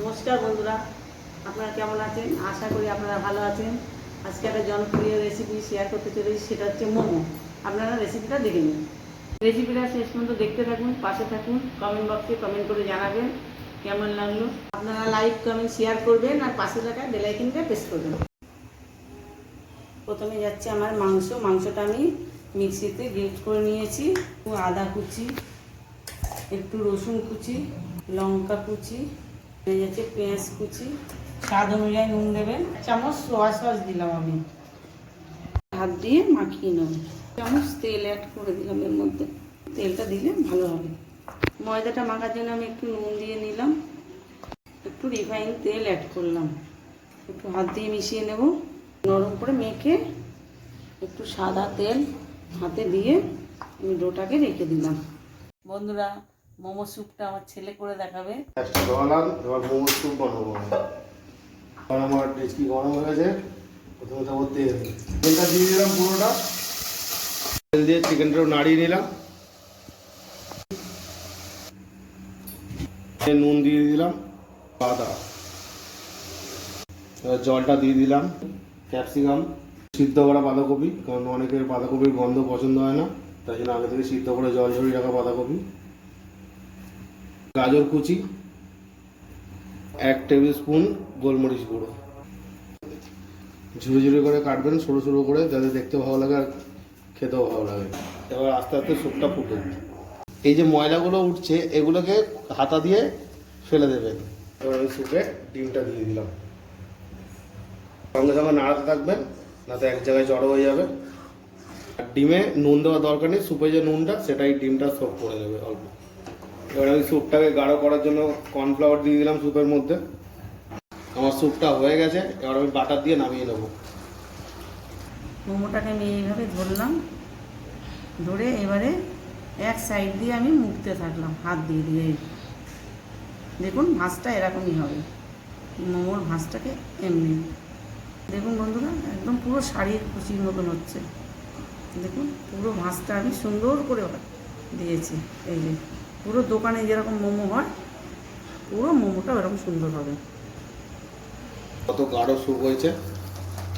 নমস্কার বন্ধুরা আপনারা কেমন আছেন? আশা করি আপনারা ভালো আছেন। আজকে একটা জনপ্রিয় রেসিপি শেয়ার করতে চলেছি সেটা হচ্ছে মোমো। আপনারা রেসিপিটা দেখে নিন। রেসিপিটা শেষ পর্যন্ত দেখতে থাকুন পাশে থাকুন কমেন্ট বক্সে কমেন্ট করে জানাবেন কেমন লাগল? আপনারা লাইক কমেন্ট শেয়ার করবেন আর পাশে থাকা বেলাইকিনটা প্রেস করবেন। প্রথমে যাচ্ছে আমার মাংস। মাংসটা আমি মিক্সিতে গ্রেট করে নিয়েছি। আদা কুচি একটু রসুন কুচি লঙ্কা কুচি হয়ে যাচ্ছে পেঁয়াজ কুচি, স্বাদ অনুযায়ী নুন দেবেন চামচ সোয়া সস দিলাম আমি। হাত দিয়ে মাখিয়ে নেব। চামচ তেল অ্যাড করে দিলাম এর মধ্যে। তেলটা দিলে ভালো হবে। ময়দাটা মাখার জন্য আমি একটু নুন দিয়ে নিলাম। একটু রিফাইন তেল অ্যাড করলাম। একটু হাত দিয়ে মিশিয়ে নেব। নরম করে মেখে একটু সাদা তেল হাতে দিয়ে আমি ডোটাকে রেখে দিলাম। বন্ধুরা মোমো স্যুপটা আমার ছেলে করে দেখাবে। এবার মোমো স্যুপ। এবার আমার। গরম হয়ে গেছে তেল। দিয়ে দিলাম পুরোটা। তেল দিয়ে চিকেনটাও নাড়িয়ে নিলাম। নুন দিয়ে দিলাম, আদা। জলটা দিয়ে দিলাম ক্যাপসিকাম সিদ্ধ করা বাঁধাকপি, কারণ অনেকের বাঁধাকপির গন্ধ পছন্দ হয় না, তাই জন্য আগে থেকে সিদ্ধ করে জল ঝরিয়ে রাখা বাঁধাকপি। গাজর কুচি, এক টেবিল স্পুন গোলমরিচ গুঁড়ো। ঝুড়ি ঝুড়ি করে কাটবেন, সরু সরু করে, যাতে দেখতে ভালো লাগে আর খেতেও ভালো লাগে। এবার আস্তে আস্তে স্যুপটা ফুটবে এই যে ময়লাগুলো উঠছে, এগুলোকে হাতা দিয়ে ফেলে দেবেন। এবার আমি স্যুপে ডিমটা দিয়ে দিলাম। সঙ্গে সঙ্গে নাড়াতে থাকবেন না তো এক জায়গায় জড়ো হয়ে যাবে। আর ডিমে নুন দেওয়ার দরকার নেই, স্যুপে যে নুনটা, সেটাই ডিমটা সব করে দেবে অল্প। এবার আমি স্যুপটাকে গাঢ় করার জন্য কর্নফ্লাওয়ার দিয়ে দিলাম স্যুপের মধ্যে। আমার স্যুপটা হয়ে গেছে, এবার আমি বাটার দিয়ে নামিয়ে নেব। মোমোটাকে আমি এইভাবে ধরলাম, ধরে এবারে এক সাইড দিয়ে আমি মুখতে থাকলাম, হাত দিয়ে দিয়ে। দেখুন ভাঁজটা এরকমই হবে, মোমোর ভাঁজটাকে এমনি। দেখুন বন্ধুরা, একদম পুরো শাড়ির কুচির মতন হচ্ছে। দেখুন পুরো ভাঁজটা আমি সুন্দর করে দিয়েছি এই যে। পুরো দোকানে যেরকম মোমো হয় পুরো মোমোটা ওরকম সুন্দর হবে। কত গাঢ় স্যুপ হয়েছে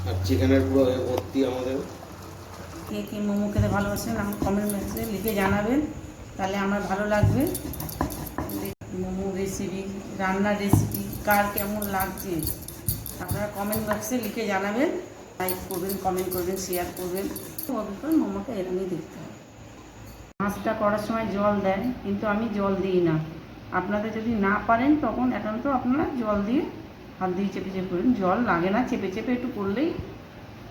আর চিকেনের পুরো ভর্তি আমাদের। কে কে মোমো খেতে ভালোবাসেন আমার কমেন্ট মেসেজে লিখে জানাবেন তাহলে আমার ভালো লাগবে। মোমো রেসিপি রান্নার রেসিপি কার কেমন লাগছে আপনারা কমেন্ট বক্সে লিখে জানাবেন। লাইক করবেন কমেন্ট করবেন শেয়ার করবেন। অবশ্যই মোমোটা এরমই দেখতে। মাছটা করার সময় জল দেয় কিন্তু আমি জল দিই না। আপনাদের যদি না পারেন, তখন একান্ত আপনারা জল দিয়ে হাত দিয়ে চেপে চেপে করুন। জল লাগে না, চেপে চেপে একটু করলেই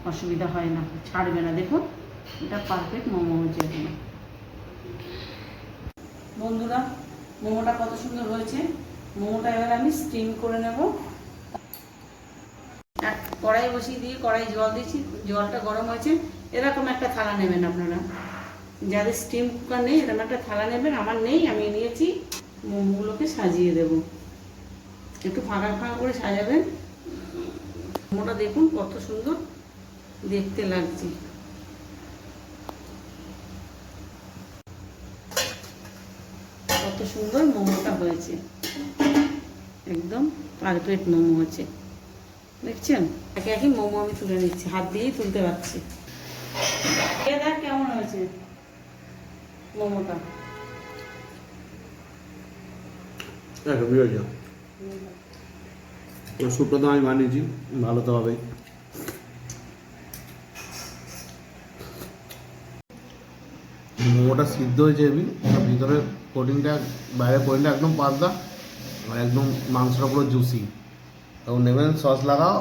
অসুবিধা হয় না, ছাড়বে না। দেখুন, এটা পারফেক্ট মোমো হয়েছে এখানে। বন্ধুরা, মোমোটা কত সুন্দর হয়েছে। মোমোটা এবার আমি স্টিম করে নেব। কড়াই বসিয়ে দিয়ে কড়াই জল দিয়েছি, জলটা গরম হয়েছে। এরকম একটা থালা নেবেন আপনারা। যাদের স্টিম কুকার নেই এরকম একটা থালা নেবেন, আমার নেই, আমি নিয়েছি, মোমোগুলোকে সাজিয়ে দেব। একটু ফাঁকা ফাঁকা করে সাজাবেন। মোমোটা দেখুন কত সুন্দর, দেখতে লাগছে। কত সুন্দর মোমোটা হয়েছে। একদম পারফেক্ট মোমো হয়েছে। দেখছেন? একে একে মোমো আমি তুলে নিচ্ছি, হাত দিয়েই তুলতে পারছি। কেমন হয়েছে। মোমোটা স্যুপটা তো আমি বানিয়েছি ভালো তো হবেই। মোমোটা সিদ্ধ হয়েছে আর ভিতরে কোটিংটা বাইরের কোটিংটা একদম পাতলা একদম মাংসটা পুরো জুসি তখন নেবেন, সস লাগাও